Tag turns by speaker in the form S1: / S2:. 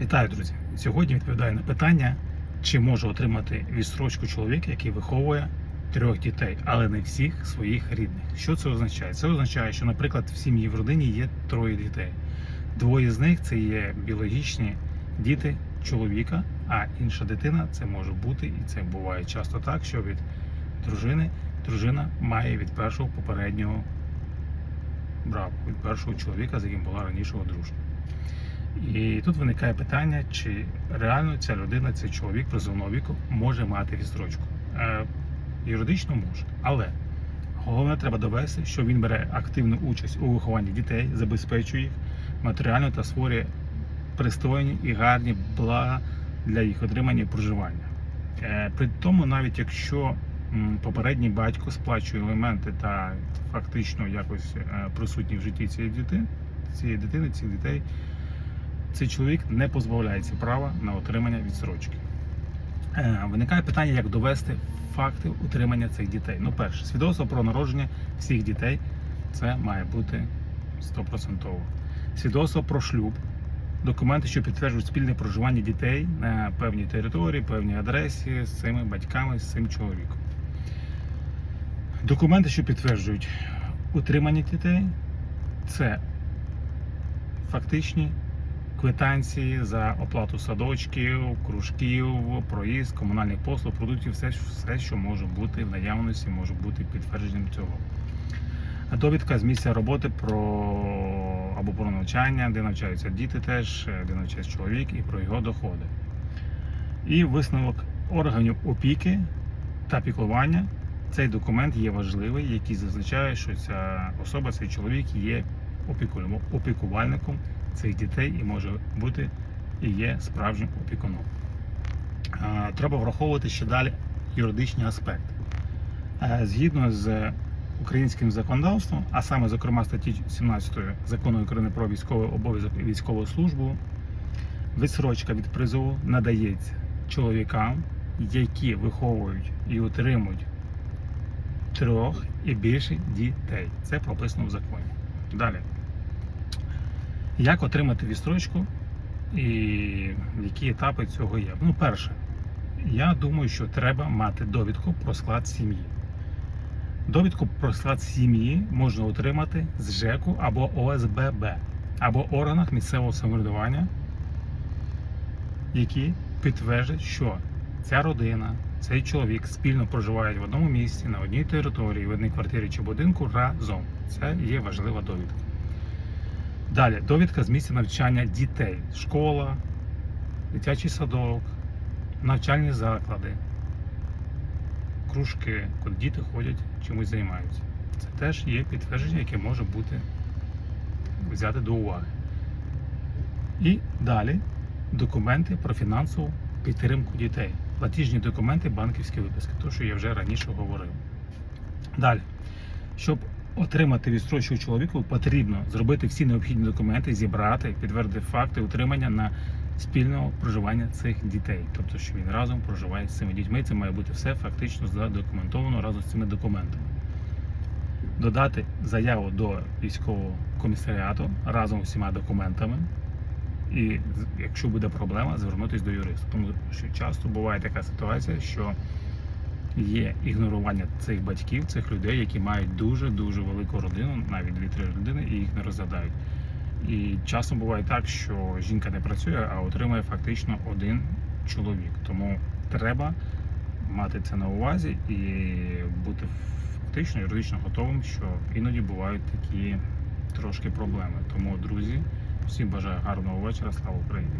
S1: Вітаю, друзі! Сьогодні відповідаю на питання, чи може отримати відстрочку чоловік, який виховує трьох дітей, але не всіх своїх рідних. Що це означає? Це означає, що, наприклад, в сім'ї в родині є троє дітей. Двоє з них це є біологічні діти чоловіка, а інша дитина це може бути, і це буває часто так, що від дружини дружина має від першого попереднього браку, від першого чоловіка, з яким була раніше одружена. І тут виникає питання, чи реально ця людина, цей чоловік призовного віку може мати відстрочку. Е, юридично може, але головне треба довести, що він бере активну участь у вихованні дітей, забезпечує їх матеріально та створює пристойні і гарні блага для їх отримання і проживання. Е, при тому, навіть якщо попередній батько сплачує елементи та фактично якось е, присутній в житті цієї дитини, цієї дитини, цих дітей цей чоловік не позбавляється права на отримання відсрочки. Е, Виникає питання, як довести факти утримання цих дітей. Ну, перше, свідоцтво про народження всіх дітей це має бути 100%. Свідоцтво про шлюб, документи, що підтверджують спільне проживання дітей на певній території, певній адресі з цими батьками, з цим чоловіком. Документи, що підтверджують утримання дітей, це фактичні квитанції за оплату садочків, кружків, проїзд, комунальних послуг, продуктів, все, все, що може бути в наявності, може бути підтвердженням цього. Довідка з місця роботи про або про навчання, де навчаються діти теж, де навчається чоловік і про його доходи. І висновок органів опіки та піклування. Цей документ є важливий, який зазначає, що ця особа, цей чоловік є опікувальником цих дітей і може бути і є справжнім опікуном. Е, Треба враховувати ще далі юридичні аспекти. Е, Згідно з українським законодавством, а саме, зокрема, статті 17 закону України про військовий обов'язок і військову службу, відсрочка від призову надається чоловікам, які виховують і утримують трьох і більше дітей. Це прописано в законі. Далі. Як отримати відстрочку і які етапи цього є? Ну, перше, я думаю, що треба мати довідку про склад сім'ї. Довідку про склад сім'ї можна отримати з ЖЕКу або ОСББ, або органах місцевого самоврядування, які підтверджують, що ця родина, цей чоловік спільно проживають в одному місці, на одній території, в одній квартирі чи будинку разом. Це є важлива довідка. Далі довідка з місця навчання дітей, школа, дитячий садок, навчальні заклади, кружки, куди діти ходять, чимось займаються. Це теж є підтвердження, яке може бути взяти до уваги. І далі документи про фінансову підтримку дітей, платіжні документи, банківські виписки, то, що я вже раніше говорив. Далі, щоб отримати відстрочку чоловіку, потрібно зробити всі необхідні документи, зібрати, підтвердити факти утримання на спільного проживання цих дітей. Тобто, що він разом проживає з цими дітьми. Це має бути все фактично задокументовано разом з цими документами. Додати заяву до військового комісаріату разом з усіма документами. І якщо буде проблема, звернутися до юриста. Тому що часто буває така ситуація, що є ігнорування цих батьків, цих людей, які мають дуже дуже велику родину, навіть 2-3 людини, і їх не розглядають. І часом буває так, що жінка не працює, а отримує фактично один чоловік. Тому треба мати це на увазі і бути фактично юридично готовим, що іноді бувають такі трошки проблеми. Тому, друзі, всім бажаю гарного вечора. Слава Україні!